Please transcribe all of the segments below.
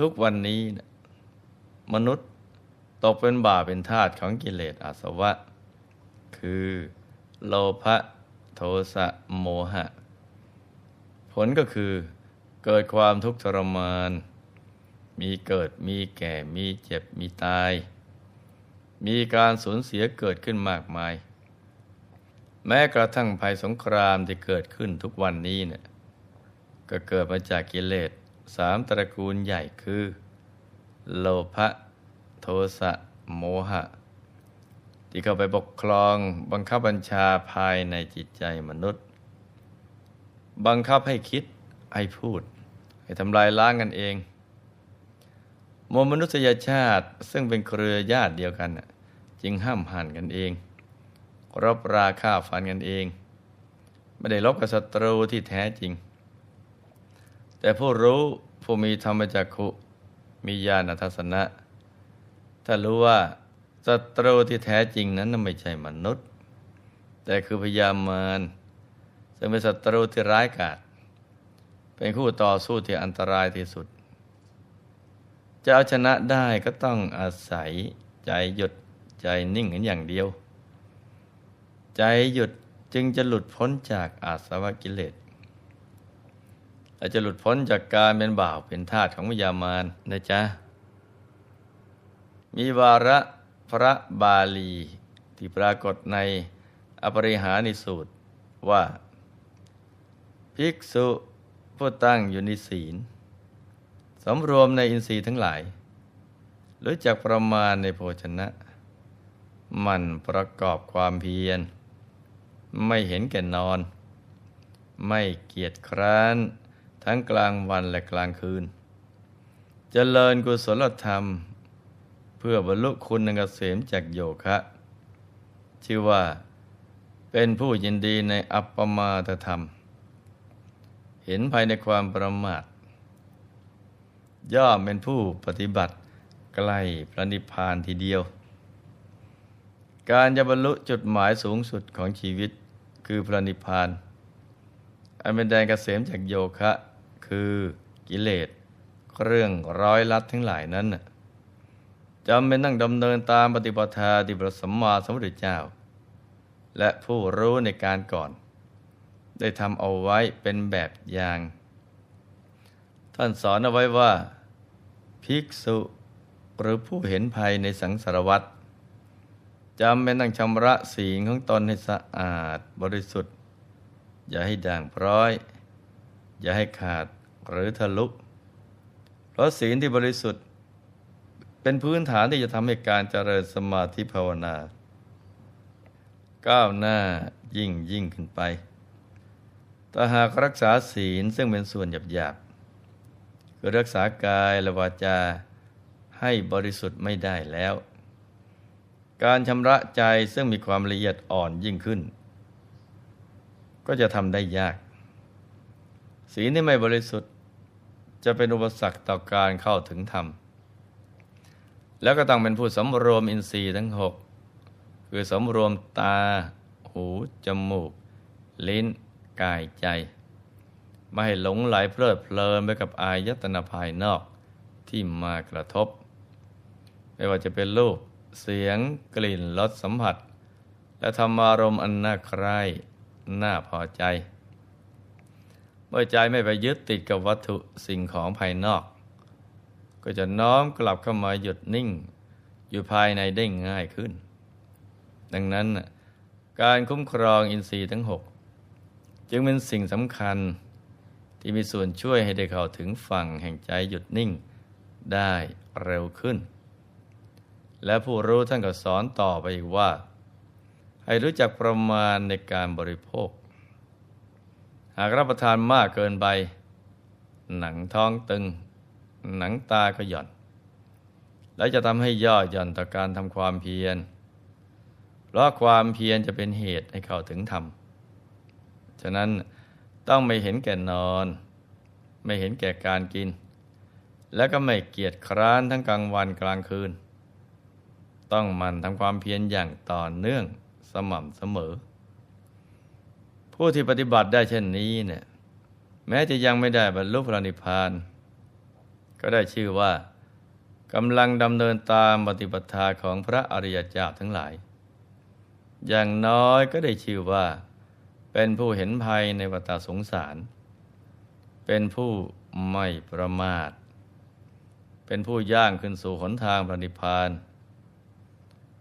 ทุกวันนี้นะมนุษย์ตกเป็นบ่าเป็นทาสของกิเลสอาสวะ คือโลภะโทสะโมหะ ผลก็คือเกิดความทุกข์ทรมาน มีเกิดมีแก่มีเจ็บมีตาย มีการสูญเสียเกิดขึ้นมากมาย แม้กระทั่งภัยสงครามที่เกิดขึ้นทุกวันนี้เนี่ยก็เกิดมาจากกิเลส สามตระกูลใหญ่คือ โลภะโทสะโมหะ ที่เข้าไปปกครองบังคับบัญชาภายในจิตใจมนุษย์ บังคับให้คิดให้พูด ให้ทำลายล้างกันเองมวลมนุษยชาติซึ่งเป็นเครือญาติเดียวกัน จึงห้ามหันกันเอง รบราฆ่าฟันกันเอง ไม่ได้ลบกับศัตรูที่แท้จริง แต่ผู้รู้ผู้มีธรรมจักขุมีญาณทัศนะ ถ้ารู้ว่าศัตรูที่แท้จริงนั้นไม่ใช่มนุษย์ แต่คือพยามารซึ่งเป็นศัตรูที่ร้ายกาจเป็นคู่ต่อสู้ที่อันตรายที่สุด จะเอาชนะได้ก็ต้องอาศัยใจหยุดใจนิ่งกันอย่างเดียว ใจหยุดจึงจะหลุดพ้นจากอาสวะกิเลส และจะหลุดพ้นจากการเป็นบ่าวเป็นทาสของวิญญามารนะจ๊ะ มีวาระพระบาลีที่ปรากฏในอปริหานิสูตรว่า ภิกษุผู้ตั้งอยู่ในศีลสำรวมในอินทรีย์ทั้งหลายรู้จักประมาณในโภชนะ มันประกอบความเพียร ไม่เห็นแก่นอน ไม่เกียจคร้าน ทั้งกลางวันและกลางคืนเจริญกุศลธรรม เพื่อบรรลุคุณเกษมจากโยคะ ชื่อว่าเป็นผู้ยินดีในอัปปมาทธรรม เห็นภายในความประมาท ย่อมเป็นผู้ปฏิบัติใกล้พระนิพพานทีเดียว การจะบรรลุจุดหมายสูงสุดของชีวิตคือพระนิพพาน อันเป็นแดนเกษมจากโยคะ คือกิเลสเรื่องร้อยลัดทั้งหลายนั้นจำเป็นต้องดำเนินตามปฏิปทาที่พระสัมมาสัมพุทธเจ้า และผู้รู้ในการก่อน ได้ทำเอาไว้เป็นแบบอย่าง ท่านสอนเอาไว้ว่า ภิกษุหรือผู้เห็นภัยในสังสารวัฏจำเป็นต้องชำระศีของตนให้สะอาดบริสุทธิ์ อย่าให้ด่างพร้อย อย่าให้ขาดหรือทะลุเพราะศีลที่บริสุทธิ์ เป็นพื้นฐานที่จะทำให้การเจริญสมาธิภาวนา ก้าวหน้ายิ่งยิ่งขึ้นไปถ้าหากรักษาศีลซึ่งเป็นส่วนหยาบๆคือรักษากายและวาจาให้บริสุทธิ์ไม่ได้แล้ว การชำระใจซึ่งมีความละเอียดอ่อนยิ่งขึ้น ก็จะทำได้ยาก ศีลที่ไม่บริสุทธิ์ จะเป็นอุปสรรคต่อการเข้าถึงธรรม แล้วก็ต้องเป็นผู้สำรวมอินทรีย์ทั้งหกคือสำรวมตา หู จมูก ลิ้น กายใจ ไม่ให้หลงไหลเพลิดเพลินไปกับอายตนะภายนอกที่มากระทบ ไม่ว่าจะเป็นรูป เสียง กลิ่น รส สัมผัส และธรรมารมณ์อันน่าใคร่น่าพอใจ มื่อใจไม่ไปยึดติดกับวัตถุสิ่งของภายนอก ก็จะน้อมกลับเข้ามาหยุดนิ่ง อยู่ภายในได้ง่ายขึ้น ดังนั้นการคุ้มครองอินทรีย์ทั้งหกจึงเป็นสิ่งสำคัญที่มีส่วนช่วยให้ได้เข้าถึงฝั่งแห่งใจหยุดนิ่งได้เร็วขึ้น และผู้รู้ท่านก็สอนต่อไปอีกว่า ให้รู้จักประมาณในการบริโภค หากรับประทานมากเกินไป หนังท้องตึง หนังตาก็หย่อน และจะทำให้ย่อหย่อนต่อการทำความเพียร เพราะความเพียรจะเป็นเหตุให้เข้าถึงธรรม ฉะนั้นต้องไม่เห็นแก่นอน ไม่เห็นแก่การกิน แล้วก็ไม่เกียจคร้านทั้งกลางวันกลางคืน ต้องมันทำความเพียรอย่างต่อเนื่องสม่ำเสมอ ผู้ที่ปฏิบัติได้เช่นนี้เนี่ยแม้จะยังไม่ได้บรรลุพระนิพพานก็ก็ได้ชื่อว่ากำลังดำเนินตามปฏิปทาของพระอริยเจ้าทั้งหลาย อย่างน้อยก็ได้ชื่อว่า เป็นผู้เห็นภัยในวัฏสงสาร เป็นผู้ไม่ประมาท เป็นผู้ย่างขึ้นสู่หนทางพระนิพพาน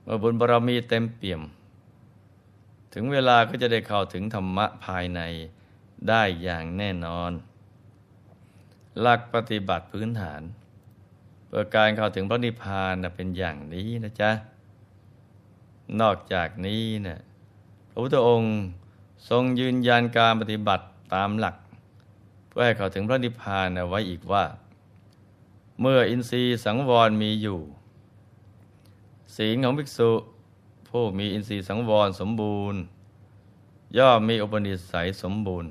เมื่อบุญบารมีเต็มเปี่ยม ถึงเวลาก็จะได้เข้าถึงธรรมะภายในได้อย่างแน่นอน หลักปฏิบัติพื้นฐาน เพื่อการเข้าถึงพระนิพพานเป็นอย่างนี้นะจ๊ะ นอกจากนี้นะพระพุทธองค์ทรงยืนยันการปฏิบัติตามหลัก เพื่อให้เข้าถึงพระนิพพานไว้อีกว่า เมื่ออินทรีย์สังวรมีอยู่ ศีลของภิกษุ ผู้มีอินทรีย์สังวรสมบูรณ์ ย่อมมีอุปนิสัยสมบูรณ์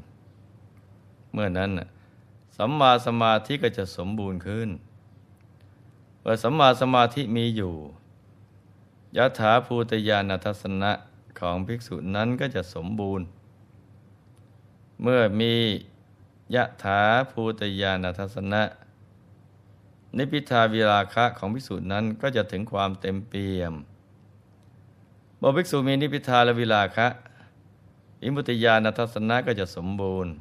เมื่อนั้นสัมมาสมาธิก็จะสมบูรณ์ขึ้นเมื่อสัมมาสมาธิมีอยู่ยะถาภูตยานัทสนะของภิกษุนั้นก็จะสมบูรณ์ เมื่อมียะถาภูตยานัทสนะนิพิทาวิราคะของภิกษุนั้นก็จะถึงความเต็มเปี่ยม มื่อภิกษุมีนิพิทาและวิราคะอิมุติยานัทสนะก็จะสมบูรณ์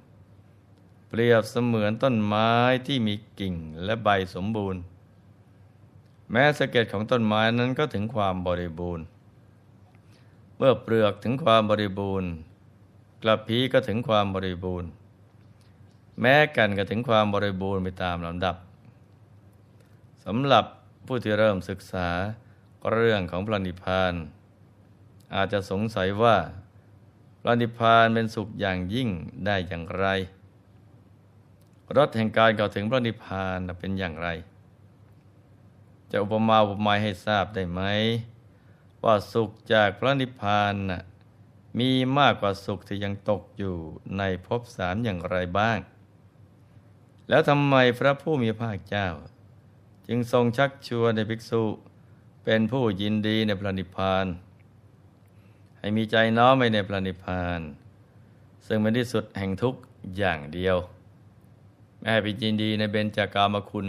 เปรียบเสมือนต้นไม้ที่มีกิ่งและใบสมบูรณ์ แม้สะเก็ดของต้นไม้นั้นก็ถึงความบริบูรณ์ เมื่อเปลือกถึงความบริบูรณ์ กระพีก็ถึงความบริบูรณ์ แม้กันก็ถึงความบริบูรณ์ไปตามลำดับสำหรับผู้ที่เริ่มศึกษาเรื่องของพระนิพพาน อาจจะสงสัยว่าพระนิพพานเป็นสุขอย่างยิ่งได้อย่างไร รถแห่งการเข้าถึงพระนิพพานเป็นอย่างไร จะอุปมาอุปไมยให้ทราบได้ไหม ว่าสุขจากพระนิพพานมีมากกว่าสุขที่ยังตกอยู่ในภพสามอย่างไรบ้าง แล้วทำไมพระผู้มีพระเจ้า จึงทรงชักชวนในภิกษุเป็นผู้ยินดีในพระนิพพาน ให้มีใจน้อมไปในพระนิพพาน ซึ่งเป็นที่สุดแห่งทุกอย่างเดียว แม่ไปยินดีในเบญจากามคุณ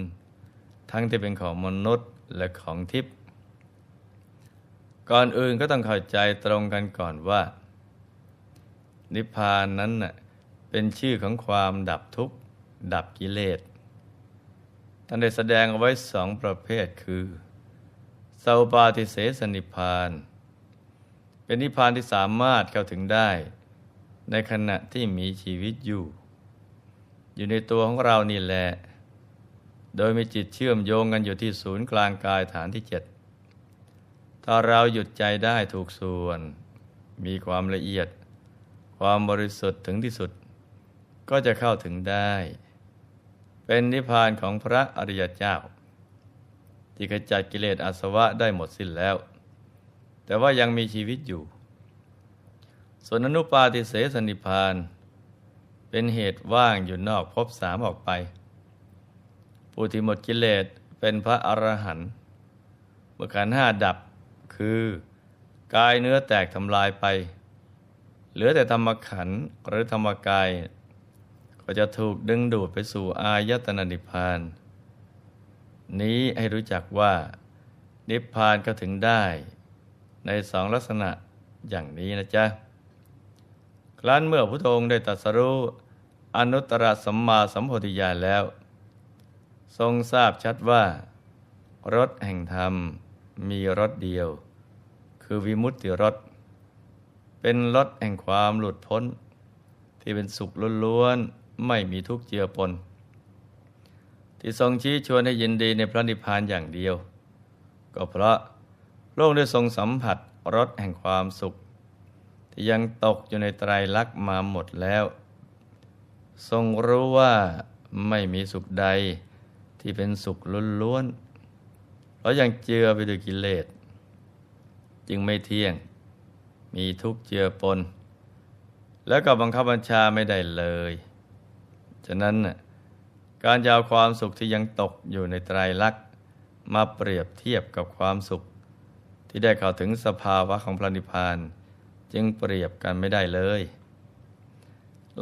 ทั้งที่เป็นของมนุษย์และของทิพย์ก่อนอื่นก็ต้องเข้าใจตรงกันก่อนว่า นิพพานนั้นน่ะเป็นชื่อของความดับทุกข์ ดับกิเลสท่านได้แสดงเอาไว้สองประเภทคือสาปาติเสสนิพพาน เป็นนิพพานที่สามารถเข้าถึงได้ ในขณะที่มีชีวิตอยู่ อยู่ในตัวของเรานี่แหละ โดยมีจิตเชื่อมโยงกันอยู่ที่ศูนย์กลางกายฐานที่เจ็ดถ้าเราหยุดใจได้ถูกส่วน มีความละเอียด ความบริสุทธิ์ถึงที่สุด ก็จะเข้าถึงได้ เป็นนิพพานของพระอริยเจ้า ที่ขจัดกิเลสอาสวะได้หมดสิ้นแล้ว แต่ว่ายังมีชีวิตอยู่ ส่วนอนุปาติเสสนิพาน เป็นเหตุว่างอยู่นอกภพสามออกไปผู้ที่หมดกิเลสเป็นพระอรหันต์เมื่อขันห้าดับคือกายเนื้อแตกทำลายไป เหลือแต่ธรรมขันหรือธรรมกาย ก็จะถูกดึงดูดไปสู่อายตนะนิพพาน นี้ให้รู้จักว่า นิพพานก็ถึงได้ ในสองลักษณะอย่างนี้นะจ๊ะ ครั้นเมื่อพระองค์ได้ตรัสรู้อนุตตรสัมมาสัมโพธิญาณแล้ว ทรงทราบชัดว่า รถแห่งธรรมมีรถเดียว คือวิมุตติรถ เป็นรถแห่งความหลุดพ้น ที่เป็นสุขล้วนๆไม่มีทุกข์เจือปน ที่ทรงชี้ชวนให้ยินดีในพระนิพพานอย่างเดียว ก็เพราะ โลกได้ทรงสัมผัสรถแห่งความสุข ที่ยังตกอยู่ในไตรลักษณ์มาหมดแล้ว ทรงรู้ว่าไม่มีสุขใดที่เป็นสุขล้วนๆเพราะยังเจือไปด้วยกิเลส จึงไม่เที่ยง มีทุกข์เจือปน แล้วก็บังคับบัญชาไม่ได้เลย ฉะนั้นการยาวความสุขที่ยังตกอยู่ในไตรลักษณ์มาเปรียบเทียบกับความสุข ที่ได้เข้าถึงสภาวะของพระนิพพาน จึงเปรียบกันไม่ได้เลย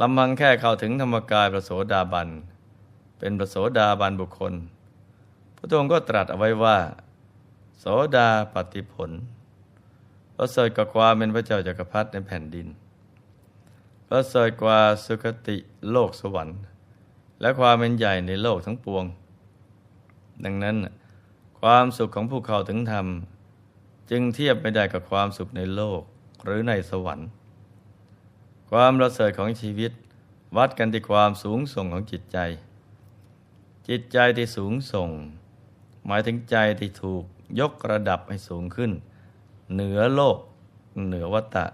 ลำพังแค่เข้าถึงธรรมกายประโสดาบัน เป็นประโสดาบันบุคคล พระองค์ก็ตรัสเอาไว้ว่า โสดาปฏิผลประเสริฐกว่าความเป็นพระเจ้าจักรพรรดิในแผ่นดินประเสริฐกว่าสุคติโลกสวรรค์ และความเป็นใหญ่ในโลกทั้งปวง ดังนั้น ความสุขของผู้เข้าถึงธรรม จึงเทียบไม่ได้กับความสุขในโลกหรือในสวรรค์ ความประเสริฐของชีวิต วัดกันที่ความสูงส่งของจิตใจ จิตใจที่สูงส่ง หมายถึงใจที่ถูกยกระดับให้สูงขึ้น เหนือโลก เหนือวัตตะ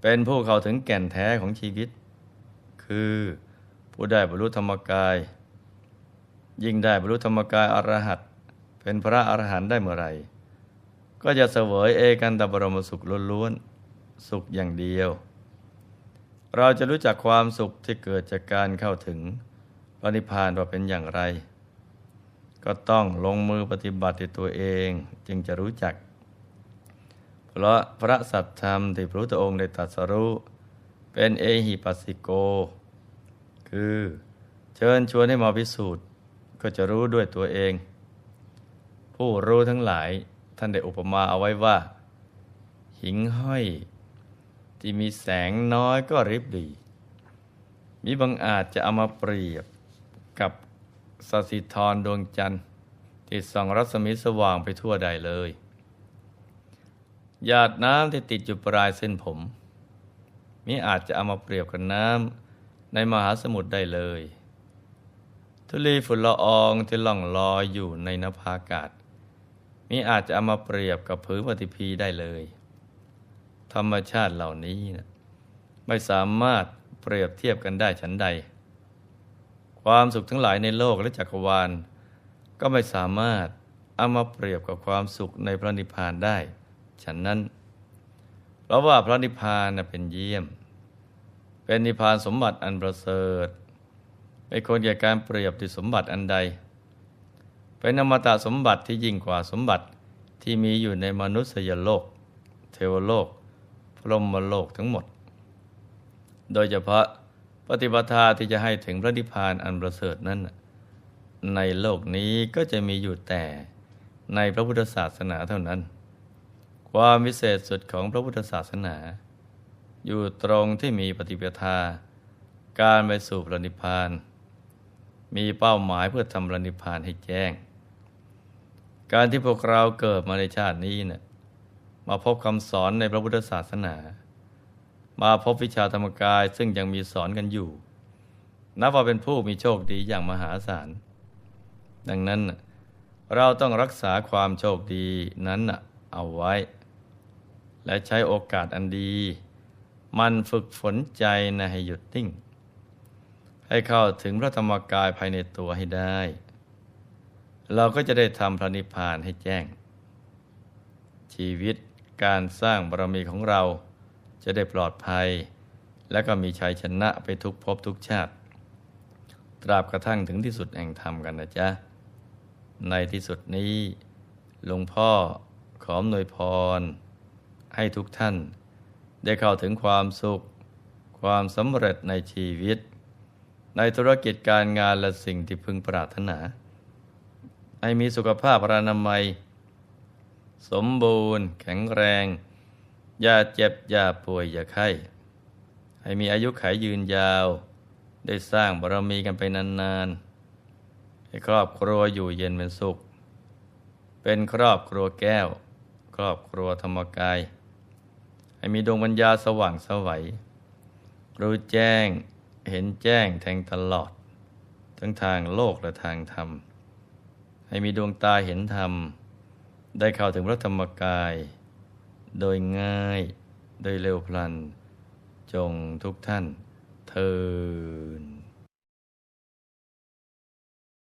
เป็นผู้เข้าถึงแก่นแท้ของชีวิต คือผู้ได้บรรลุธรรมกาย ยิ่งได้บรรลุธรรมกายอรหัตเป็นพระอรหันต์ได้เมื่อไหร่ ก็จะเสวยเอกันตบรมสุขล้วนๆสุขอย่างเดียว เราจะรู้จักความสุขที่เกิดจากการเข้าถึงพระนิพพานว่าเป็นอย่างไร ก็ต้องลงมือปฏิบัติตัวเองจึงจะรู้จัก เพราะพระสัตธรรมที่พระพุทธองค์ได้ตรัสรู้เป็นเอหิปัสสิโก คือเชิญชวนให้มาพิสูจน์ก็จะรู้ด้วยตัวเอง ผู้รู้ทั้งหลาย ท่านได้อุปมาเอาไว้ว่า หิงห้อย ที่มีแสงน้อยก็ริบดี มีบางอาจจะเอามาเปรียบกับสสิธรดวงจันทร์ ที่ส่องรัศมีสว่างไปทั่วใดเลย หยาดน้ำที่ติดอยู่ปลายเส้นผมมิอาจจะเอามาเปรียบกับน้ำในมหาสมุทรได้เลย ทุลีฝุ่นละอองที่ล่องลอยอยู่ในนภาอากาศ มิอาจจะเอามาเปรียบกับผืนปฏิพีได้เลย ธรรมชาติเหล่านี้นะไม่สามารถเปรียบเทียบกันได้ฉันใด ความสุขทั้งหลายในโลกและจักรวาล ก็ไม่สามารถเอามาเปรียบกับความสุขในพระนิพพานได้ ฉันนั้น เพราะว่าพระนิพพานเป็นเยี่ยม เป็นนิพพานสมบัติอันประเสริฐไม่ควรแก่การเปรียบด้วยสมบัติอันใด เป็นอมตะสมบัติที่ยิ่งกว่าสมบัติที่มีอยู่ในมนุษยโลก เทวโลก พรหมโลกทั้งหมด โดยเฉพาะปฏิปทาที่จะให้ถึงพระนิพพานอันประเสริฐนั้น ในโลกนี้ก็จะมีอยู่แต่ในพระพุทธศาสนาเท่านั้น ความวิเศษสุดของพระพุทธศาสนา อยู่ตรงที่มีปฏิปทา การไปสู่พระนิพพาน มีเป้าหมายเพื่อทำพระนิพพานให้แจ้ง การที่พวกเราเกิดมาในชาตินี้เนะ่ยมาพบคำสอนในพระพุทธศาสนา มาพบวิชาธรรมกายซึ่งยังมีสอนกันอยู่ นับว่าเป็นผู้มีโชคดีอย่างมหาศาล ดังนั้นเราต้องรักษาความโชคดีนั้นเอาไว้ และใช้โอกาสอันดี มันฝึกฝนใจนะให้หยุดนิ่ง ให้เข้าถึงพระธรรมกายภายในตัวให้ได้ เราก็จะได้ทำพระนิพพานให้แจ้ง ชีวิตการสร้างบารมีของเราจะได้ปลอดภัย และก็มีชัยชนะไปทุกภพทุกชาติ ตราบกระทั่งถึงที่สุดแห่งธรรมกันนะจ๊ะ ในที่สุดนี้หลวงพ่อขออำนวยพร ให้ทุกท่าน ได้เข้าถึงความสุข ความสำเร็จในชีวิต ในธุรกิจการงานและสิ่งที่พึงปรารถนา ให้มีสุขภาพพรานามัย สมบูรณ์ แข็งแรง อย่าเจ็บ อย่าป่วย อย่าไข้ ให้มีอายุขัยยืนยาว ได้สร้างบารมีกันไปนานๆ ให้ครอบครัวอยู่เย็นเป็นสุข เป็นครอบครัวแก้ว ครอบครัวธรรมกาย ให้มีดวงปัญญาสว่างสวัย รู้แจ้งเห็นแจ้งแทงตลอด ทั้งทางโลกและทางธรรม ให้มีดวงตาเห็นธรรม ได้เข้าถึงพระธรรมกาย โดยง่าย โดยเร็วพลัน จงทุกท่านเทิน